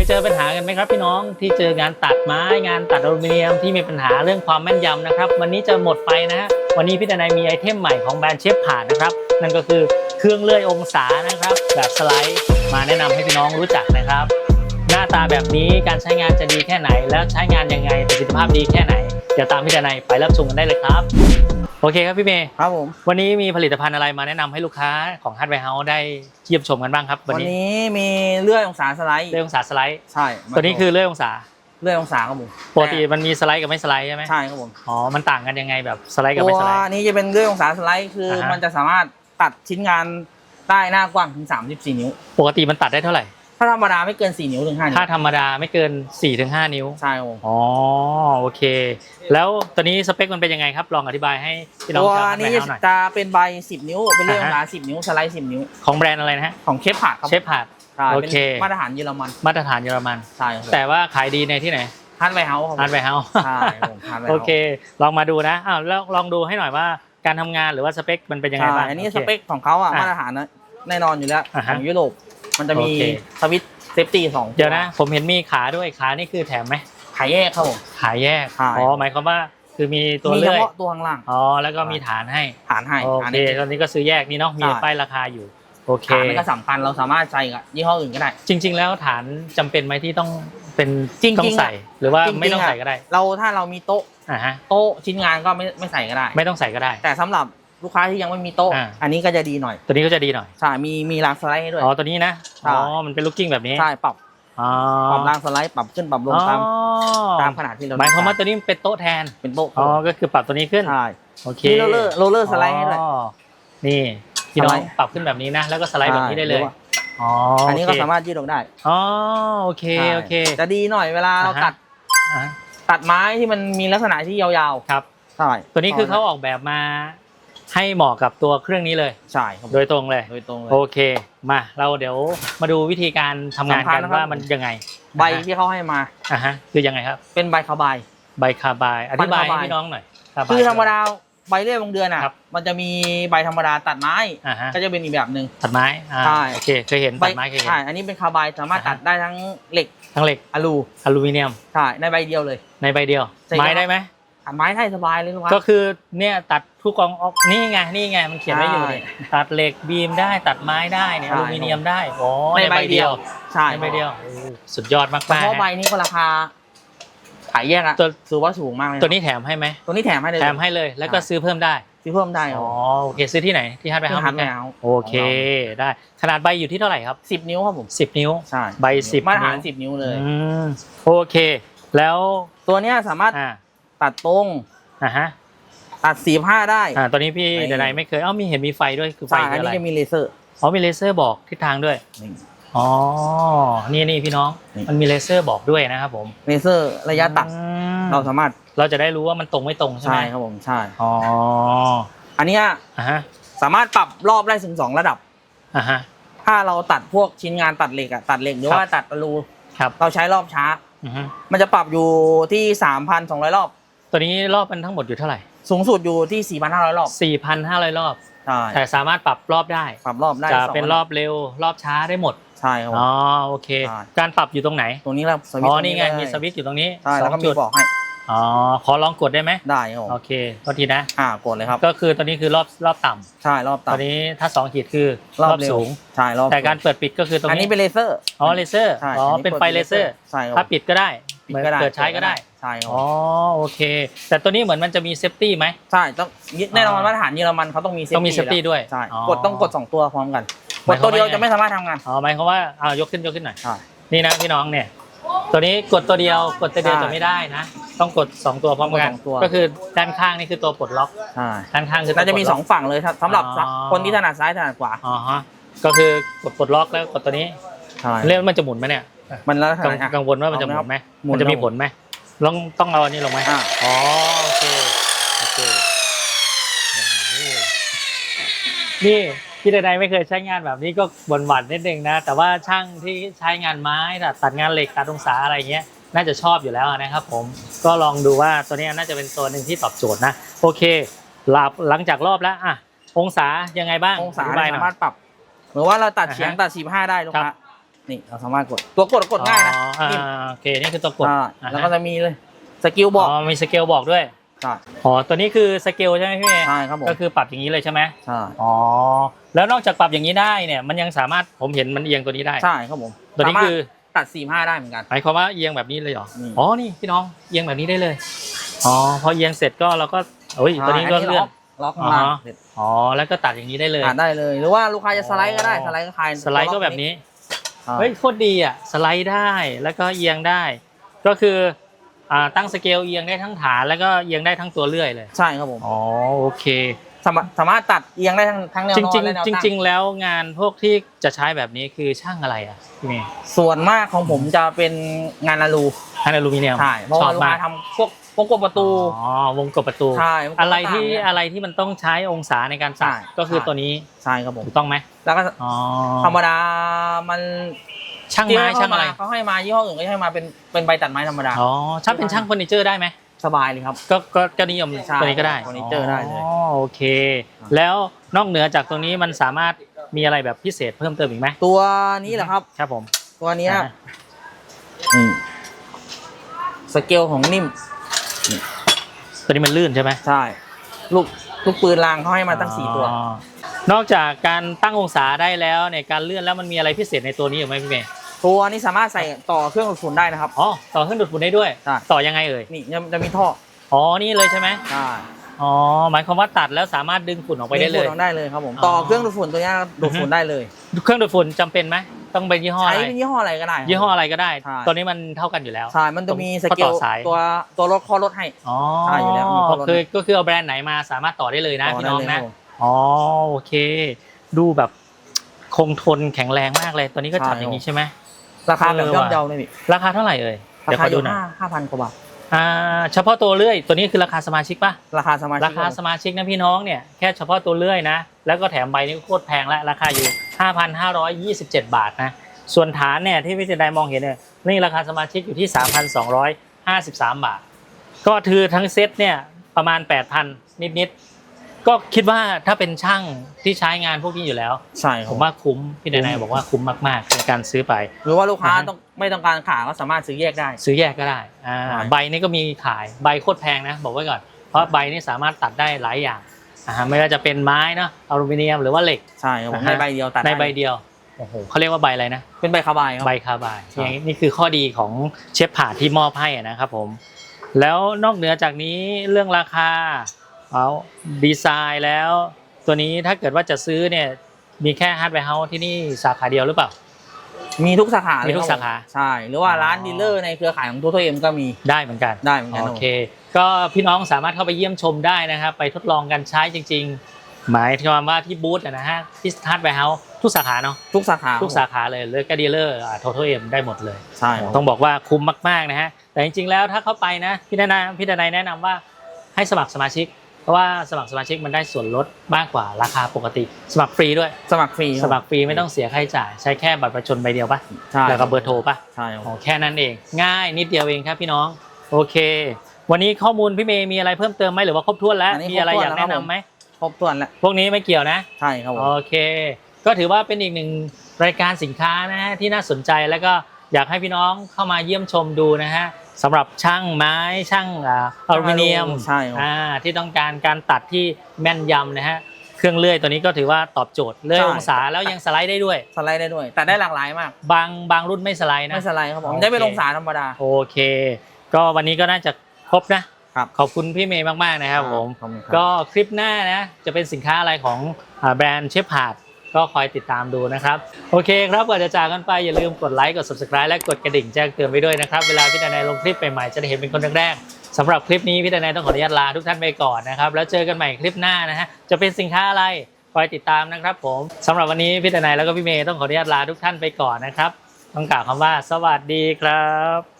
ยเจอปัญหากันไหมครับพี่น้องที่เจองานตัดไม้งานตัดอลูมิเนียมที่มีปัญหาเรื่องความแม่นยำนะครับ วันนี้จะหมดไปนะฮะวันนี้พี่ดนายมีไอเทมใหม่ของแบรนด์เชฟผ่านนะครับ นั่นก็คือเครื่องเลื่อยองศานะครับ แบบสไลด์มาแนะนำให้พี่น้องรู้จักนะครับ หน้าตาแบบนี้การใช้งานจะดีแค่ไหน แล้วใช้งานยังไงประสิทธิภาพดีแค่ไหนเดี๋ยวตามพี่ดนายไปรับชมกันได้เลยครับ โอเคครับพี่เมย์ครับผม วันนี้มีผลิตภัณฑ์อะไรมาแนะนำให้ลูกค้าของ Hardware House ได้เยี่ยมชมกันบ้างครับวันวันนี้นี้มีเลื่อยองศาสไลด์เลื่อยองศาสไลด์ ใช่ตัวนี้คือเลื่อยองศาเลื่อยองศาครับผมปกติมันมีสไลด์กับไม่สไลด์ใช่ไหมใช่ครับผมอ๋อมันต่างกันยังไงแบบสไลด์กับตัไม่วสไลด์ นี้จะเป็นเลื่อยองศาสไลด์คืออาฮะ มันจะสามารถตัดชิ้นงานได้หน้ากว้างถึง 34 นิ้ว ปกติมันตัดได้เท่าไหร่ ถ้าธรรมดาไม่เกิน 4 นิ้วถึง5นิ้ถ้าวธรรมดาไม่เกิน4-5นิ้ว ใช่ครับผมอ๋อโอเค แล้วตัวนี้สเปคมันเป็นยังไงครับ ลองอธิบายให้พี่น้องตัวชาวนี้แม่เฮาหน่อย จะเป็นใบ 10 นิ้ว เป็นเลื่อยองอ่าศาฮะ10 นิ้วสไลด์ 10 นิ้ว ของแบรนด์อะไรนะฮะ ของเชฟผัดครับเชฟพาดใช่โอเป็นเคมาตรฐานเยอรมันมาตรฐานเยอรมัน ใช่ครับแต่ว่าขายดีในที่ไหนฮันไวเฮาส์ครับผมฮาร์ดแวร์เฮาส์ใช่ครับผมฮันไวเฮาส์โอเค ลองมาดูนะอ้าวแล้วลองดูให้หน่อยว่าการทำงานหรือว่าสเปคมันเป็นยังไงใช่บ้างอันนี้โคสเปคของเขาอะอะมาตรฐานนะแน่นอนอยู่แล้วอ่าขฮะ องยุโรป มันจะมีโอเค สวิตช์เซฟตี้สองเดี๋ยวนะ ผมเห็นมีขาด้วยขานี่คือแถมไหมขายแยกครับผม ขาแยกใช่ อ๋อหมายความว่าคือมีตัวมีเฉเลื่อยพาะตัวข้างล่างอ๋อแล้วก็มีฐานให้ฐานให้โอฐานเคให้ตอนนี้ก็ซื้อแยกนี่เนาะมีใช่ ป้ายราคาอยู่โอเค ฐานมันก็สำคัญเราสามารถใส่กับยี่ห้ออื่นก็ได้ จริง ๆ แล้วฐานจำเป็นไหมที่ต้องเป็นจริงๆต้องใส่ หรือว่าจริงๆ ไม่ต้องอะใส่ก็ได้เราถ้าเรามีโต๊ะอ่าฮะโต๊ะชิ้นงานก็ไม่ไม่ใส่ก็ได้ ไม่ต้องใส่ก็ได้ แต่สำหรับ ลูกค้าที่ยังไม่มีโต๊ะ อ่า อันนี้ก็จะดีหน่อยตัวนี้ก็จะดีหน่อย ใช่มีมีรางสไลด์ให้ด้วย อ๋อตัวนี้นะ ใช่ อ๋อ มันเป็นลูกกิ้งแบบนี้ใช่ปรับอ๋อปรับรางสไลด์ปรับขึ้นปรับลงตามอ๋อตามขนาดที่เราหมายความว่าต้ตัวนี้เป็นโต๊ะแทนองการเป็นโต๊ะอ๋อ ก็คือปรับตัวนี้ขึ้น ใช่โอเคมีโรลเลอร์โรลเลอร์สไลด์ให้ด้วย อ๋อนี่พี่น้องสไลด์ ปรับขึ้นแบบนี้นะ แล้วก็สไลด์แบบนี้ได้เลยหรือว่าอ๋ออันนี้ก็โเคสามารถยืดออกได้อ๋อ โอเค ใช่โอเค จะดีหน่อยเวลาเราอ่าฮะ ตัดอะตัดไม้ที่มันมีลักษณะที่ยาวครับ ๆใช่ตัวนี้คือเขาออกแบบมา ให้เหมาะกับตัวเครื่องนี้เลย ใช่ครับผมโดยตรงเลย โดยตรงเลย โอเค มาเราเดี๋ยวมาดูวิธีการทำงานสำคักัญนนะครับ ว่ามันยังไงใบที่เขาให้มาอะฮะคือยังไงครับ เป็นใบคาร์บาย ใบคาบาย อธิบายคาบายให้พี่น้องหน่อยคาบาย คือธรรมดาใบเลื่อยวงเดือนอะ ครับ มันจะมีใบธรรมดาตัดไม้ อ่าฮะก็จะเป็นอีกแบบหนึ่ง ตัดไม้อ่าใช่ โอเคเคยเห็นใบตัดไม้เคยเห็น ใช่ อันนี้เป็นคาร์บายสามารถอ่าฮะ ตัดได้ทั้งเหล็กทั้งเหล็กอะลูอลูมิเนียม ใช่ในใบเดียวเลย ในใบเดียว ใช่ไม้ครับได้ไหม ตัดไม้ได้สบายเลยลูกค้า ก็คือเนี่ยตัดทุกกองออกนี่ไงนี่ไงมันเขียนไว้อยู่ใช่นี่ตัดเหล็กบีมได้ตัดไม้ได้เนี่ยใช่ อลูมิเนียมได้โอ้ในใบเดียวใช่ในใบเดียวโอ้สุดยอดมากเฉๆพาะใบฮะนี้ก็ราคาขายแยกอะตัวถือว่าสูงมากเลยตัวนี้แถมให้ไหมตัวนี้แถมให้เลยแถมให้เลยแล้วก็ใช่ซื้อเพิ่มได้ซื้อเพิ่มได้อ๋อโอเคซื้อที่ไหนที่ฮาร์ดแวร์ที่เฮาฮันส์แมวโอเคได้ขนาดใบอยู่ที่เท่าไหร่ครับ สิบนิ้วครับผม10 นิ้ว ใช่ใบ10มาตรฐานนิ้ว สิบนิ้วเลย อืมโอเค แล้วตัวเนี้ยสามารถอ่า ตัดตรง อ่าฮะตัดสี่ห้าได้อ่าตอนนี้พี่นี่เดนายไม่เคยเอ้ามีเห็นมีไฟด้วยคือไฟใช่คืออันอะไรนี้จะมีเลเซอร์อ๋อมีเลเซอร์บอกทิศทางด้วยนี่ อ๋อนี่นี่พี่น้องนี่ มันมีเลเซอร์บอกด้วยนะครับผมเลเซอร์ระยะตัด อืมเราสามารถเราจะได้รู้ว่ามันตรงไม่ตรงใช่ไหใช่มครับผมใช่ อ๋ออันเนี้ยอะฮะสามารถปรับรอบได้ถึงสองระดับ อะฮะ ถ้าเราตัดพวกชิ้นงานตัดเหล็กอะตัดเหล็กหรือครับว่าตัดอลูครับเราใช้รอบช้า อือฮึมันจะปรับอยู่ที่สามพันสองร้อยรอบ ตัวนี้รอบมันทั้งหมดอยู่เท่าไหร่ สูงสุดอยู่ที่สี่พันห้าร้อยรอบ 4,500 รอบ ใช่แต่สามารถปรับรอบได้ ปรับรอบได้จะสงเป็นรอบเร็วรอบช้าได้หมด ใช่ครับผมอ๋อ โอเค ใช่ การปรับอยู่ตรงไหน ตรงนี้เราสวิตอ๋ช์อตรงนี่ไงเลยมีสวิตช์อยู่ตรงนี้ใช่สแล้อวก็งมีจุดบอกให้ อ๋อ ขอลองกดได้ไหม ได้ครับผมโอเคก็ทีนะ อ่ากดเลยครับ ก็คือตัวนี้คือรอบรอบต่ำใช่รอบตอนต่ำนี้ถ้า2ขีดคือรรออบบเร็วสูง ใช่รอบแต่การเปิดปิดก็คือตรงอันนี้นี้ เป็นเลเซอร์ อ๋อ เลเซอร์ ใช่อ๋ออันนี้เป็นไฟเลเซอร์ ใช่ครับถ้าปิดก็ได้ ปิดก็ได้เปิดใช้ก็ได้ ใช่ครับอ๋อโอเค แต่ตัวนี้เหมือนมันจะมีเซฟตี้ไหมใช่ต้องแน่นอนมาตรฐานเยอรมันเขาต้องมีต้องมี safety ด้วยใช่อ๋อกดต้องกดสองตัวพร้อมกันหกมาดยความตัวเดียวว่าไงจะไม่สามารถทำงานอ๋อหมายความว่าเอายกขึ้นยกขึ้นหน่อยใช่นี่นะพี่น้องเนี่ยตัวนี้กดตัวเดียวกดตัวเดียวใช่จะไม่ได้นะ ต้องกด 2 ตัวพร้อมกันกดสองตัวก็คือด้านข้างนี่คือตัวปลดล็อกใช่ด้านข้างคือตัวน่าจะมีปลดสล็อกงฝั่งเลยครับสำหรับอ๋อคนที่ถนัดซ้ายถนัดขวาอ๋อฮะก็คือกดปลดล็อกแล้วกดตัวนี้ใช่เรื่องมันจะหมุนไหมเนี่ย มันแล้วกังอะ กังวลว่ามันจะหมุนไหมหมุนมันจะมีผลไหมลองต้องเอาอันนี้ลงไหมอ่า อ๋อโอเคโอเคโอ้โหนี่พี่ใดๆไม่เคยใช้งานแบบนี้ก็บนหวั่นๆนิดนึงนะ แต่ว่าช่างที่ใช้งานไม้ตัดตัดงานเหล็กตัดองศาอะไรเงี้ย น่าจะชอบอยู่แล้วนะครับผมก็ลองดูว่าตัวนี้น่าจะเป็นตัวหนึ่งที่ตอบโจทย์นะ โอเคหลับหลังจากรอบแล้วอะองศายังไงบ้างองศาธิบายหสาน่อยมารถปรับ เหมือนว่าเราตัดเฉียงอ่าฮะ ตัดสี่ห้าได้ลูกครัค้าบ นี่เราสามารถกดตัวกดกดง่ายนะอ๋ออ่านิ่มโอเคนี่คือตัวกดอ่าอ่าฮะแล้วก็จะมีเลยสกิลบอกอ๋อมีสเกลบอกด้วยใช่อ๋อตัวนี้คือสเกลใช่ไหมพี่เมย์ใช่ครับผมก็คือปรับอย่างนี้เลยใช่ไหมใช่อ๋อแล้วนอกจากปรับอย่างนี้ได้เนี่ยมันยังสามารถผมเห็นมันเอียงตัวนี้ได้ ใช่ครับผมตัวนี้คือสามารถตัดสี่ห้าได้เหมือนกัน หมายความว่าเอียงแบบนี้เลยเหรออืมอ๋อ นี่พี่น้องเอียงแบบนี้ได้เลย อ๋อ พอเอียงเสร็จก็เราก็โอ้ย ตัวนี้ก็ใช่เลื่อนล็อกข้างล่างอ๋อเสร็จอ๋อ แล้วก็ตัดอย่างนี้ได้เลยตัดได้เลย หรือว่าลูกค้าจะสไลด์ก็ได้อ๋อสไลด์ก็คลายสไลด์ก็แบบนี้ใช่ เฮ้ยโคตรดีอะสไลด์ได้แล้วก็เอียงได้ ก็คืออ่าตั้งสเกลเอียงได้ทั้งฐานแล้วก็เอียงได้ทั้งตัวเลื่อยเลยใช่ครับผมอ๋อโอเคสามารถสามารถตัดเอียงได้ทั้งทั้งแนวจนอนริงและแนวๆจตั้งริง ๆ แล้วงานพวกที่จะใช้แบบนี้คือช่างอะไรอะพี่เมย์ส่วนมากของผมจะเป็นงานอลูช่างอลูมิเนียมใช่เพราะชอว่าบลูกมา ค้ากทำพวก วงกบประตู อ๋อวงกบประตู ใช่อะไรที่ต่างๆเนี่ยอะไรที่มันต้องใช้องศาในการตัดใช่ก็คือใช่ ตัวนี้ใช่ครับผม ถูกต้องไหมแล้วก็อ๋อธรรมดามันช่างไม้ที่ช่างอะไรเขาให้มายี่ห้ออื่นก็ให้มาเป็นเป็นใบตัดไม้ธรรมดา อ๋อช่างเป็นช่างเฟอร์นิเจอร์ได้ไหมสบายเลยครับ ก็ก็ก็นิยมใช่ตัวนี้ก็ได้เฟอร์นิเจอร์ได้เลย อ๋อโอเค แล้วนอกเหนือจากตรงนี้มันสามารถมีอะไรแบบพิเศษเพิ่มเติมอีกไหมตัวนี้แหละครับ ครับผมตัวเนี้ยอ่า อืมสเกลของนิ่ม ตัวนี้มันลื่นใช่ไหมใช่ ลูกลูกปืนรางเขาให้มาตั้งสี่ตัว อ๋อนอกจากการตั้งองศาได้แล้วเนี่ยการเลื่อนแล้วมันมีอะไรพิเศษในตัวนี้อยู่ไหมพี่เมย์ตัวนี้สามารถใส่ต่อเครื่องดูดฝุ่นได้นะครับ อ๋อต่อเครื่องดูดฝุ่นได้ด้วย ใช่ ต่อยังไงเอ่ยนี่จะจะมีท่ออ๋อนี่เลยใช่ไหมใช่อ๋อหมายความว่าตัดแล้วสามารถดึงฝุ่นออกไปได้เลมียฝุ่นออกได้เลยครับผม อ๋อ ต่อเครื่องดูดฝุ่นตัวเนี้ยดูดฝุ่นได้เลย เครื่องดูดฝุ่นจำเป็นไหม ต้องเป็นยี่ห้อใช้อะไรเป็นยี่ห้ออะไรก็ได้ครับ ยี่ห้ออะไรก็ได้ ใช่ ตัวนี้มันเท่ากันอยู่แล้ว ใช่มันจะมีสเกต่ลอสาย ตัวตัวรถข้อรถให้ อ๋อใช่อยู่แล้วมีข้อลด คือก็คือเอาแบรนด์ไหนมาสามารถต่อได้เลยนะต่อพี่ได้น้องเลยนะครับผม อ๋อโอเค ดูแบบคงทนแข็งแรงมากเลยตัวนี้ก็จับใช่ อย่างนี้ใช่ไหม ราคาแบบเออย่อว่ะมเยาเลยพี่ราคาเท่าไหร่เอ่ยราเดี๋ยวคาขออดูยู่หน่อยห้าห้าพันกว่าบาทอ่าเฉพาะตัวเลื่อย ตัวนี้คือราคาสมาชิกปะราคาสมาชิกราคาสมาชิกนะพี่น้องเนี่ยแค่เฉพาะตัวเลื่อยนะ แล้วก็แถมใบนี้ก็โคตรแพงแล้วราคาอยู่ 5,527 บาทนะส่วนฐานเนี่ยที่พี่เจไดมองเห็นเนี่ยนี่ราคาสมาชิกอยู่ที่ 3,253 บาท ก็คือทั้งเซ็ตเนี่ยประมาณ 8,000 นิดๆก็คิดว่าถ้าเป็นช่างที่ใช้งานพวกนี้อยู่แล้ว ใช่คผรับมว่าคุ้มพี่เดนายบอกว่าคุ้มมากๆในการซื้อไป หรือว่าลูกค้าอ่าฮะ ต้องไม่ต้องการขาก็สามารถซื้อแยกได้ ซื้อแยกก็ได้อ่าใช่ใบนี่ก็มีขายใบโคตรแพงนะ บอกไว้ก่อน เพราะใบนี่สามารถตัดได้หลายอย่าง อ่าไม่ว่าจะเป็นไม้เนาะอลูมิเนียมหรือว่าเหล็ก ใช่ครับผมอ่าฮะ ในใบเดียวตัดในใบได้เดียวโอ้โหเขาเรียกว่าใบอะไรนะ เป็นใบคาบายครับ ใบคาร์บายใช่อย่างนี้นี่คือข้อดีของเชฟผ่าที่มอบให้นะครับผม แล้วนอกเหนือจากนี้เรื่องราคาเอาดีไซน์แล้ว ตัวนี้ถ้าเกิดว่าจะซื้อเนี่ยมีแค่ฮาร์ดแวร์เฮาส์ที่นี่สาขาเดียวหรือเปล่า มีทุกสาขาเลยมีทุกครับสาขาผมใช่ หรือว่าร้านอ๋อดีลเลอร์ในเครือข่ายของตัวตัวเอ็มก็มีได้เหมือนกันได้เหมือนกันโอเค ก็พี่น้องสามารถเข้าไปเยี่ยมชมได้นะครับ ไปทดลองกันใช้จริง ๆ หมายถึงว่าที่บูธอะนะฮะที่ฮาร์ดแวร์เฮาส์ทุกสาขาเนาะทุกสาขาทุกสาขาเลยเลยก็ดีลเลอร์ทอทเอ็มได้หมดเลยใช่ครับต้องบอกว่าคุ้มมากๆนะฮะแต่จริง ๆ แล้วถ้าเข้าไปนะพี่ดนายพี่ดนายแนะนำว่าให้สมัครสมาชิกเพ ราะว่าสมัครสมาชิกมันได้ส่วนลดมากกว่าราคาปกติ สมัครฟรีด้วย สมัครฟรีสมัครฟรีไม่ต้องเสียค่าใช้จ่าย ใช้แค่บัตรประชาชนใบเดียวปะใช่แล้วก็เบอร์โทรปะใช่ครับโอ้แค่นั้นเอง ง่ายนิดเดียวเองครับพี่น้อง โอเค วันนี้ข้อมูลพี่เมย์มีอะไรเพิ่มเติมไหมหรือว่าครบถ้วนแล้ว มีอะไรอยากแนะนำไหมครบถ้วนแล้วพวกนี้ไม่เกี่ยวนะใช่ครับผมโอเค ก็ถือว่าเป็นอีกหนึ่งรายการสินค้านะฮะที่น่าสนใจแล้วก็อยากให้พี่น้องเข้ามาเยี่ยมชมดูนะฮะ สำหรับช่างไม้ช่างอ่าอลูมิเนียมใช่ครับอ่าที่ต้องการการตัดที่แม่นยำนะฮะเครื่องเลื่อยตัวนี้ก็ถือว่าตอบโจทย์เลื่อยใช่องศาแล้วยังสไลด์ได้ด้วย สไลด์ได้ด้วย แต่ได้หลากหลายมาก บางบางรุ่นไม่สไลด์นะไม่สไลด์ครับผมโอเคได้เป็นองศาธรรมดาโอเค ก็วันนี้ก็น่าจะครบนะครับขอบคุณพี่เมย์มากๆนะครับผมขอบคุณครับก็คลิปหน้านะจะเป็นสินค้าอะไรของอ่าแบรนด์เชฟพาด ก็คอยติดตามดูนะครับ โอเคครับก่อนจะจากกันไปอย่าลืมกดไลค์กด subscribe และกดกระดิ่งแจ้งเตือนไปด้วยนะครับ เวลาพี่ดนายลงคลิปใหม่ๆจะได้เห็นเป็นคนแรกๆสำหรับคลิปนี้พี่ดนายต้องขออนุญาตลาทุกท่านไปก่อนนะครับ แล้วเจอกันใหม่คลิปหน้านะฮะจะเป็นสินค้าอะไรคอยติดตามนะครับ ผมสำหรับวันนี้พี่ดนายแล้วก็พี่เมย์ต้องขออนุญาตลาทุกท่านไปก่อนนะครับต้องกล่าวคำว่า สวัสดีครับ